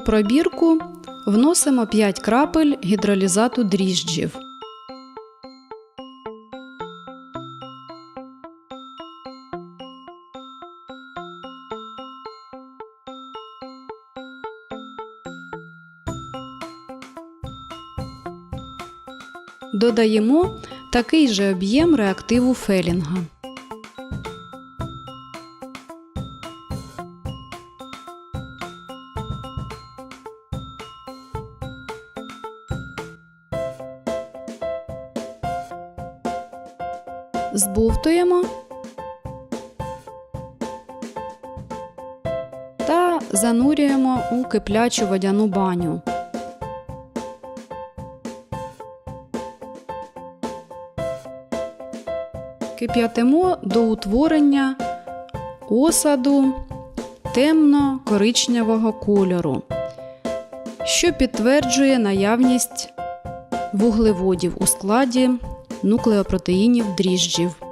пробірку вносимо 5 крапель гідролізату дріжджів. Додаємо такий же об'єм реактиву Фелінга. Збовтуємо та занурюємо у киплячу водяну баню. Кип'ятимо до утворення осаду темно-коричневого кольору, що підтверджує наявність вуглеводів у складі нуклеопротеїнів дріжджів.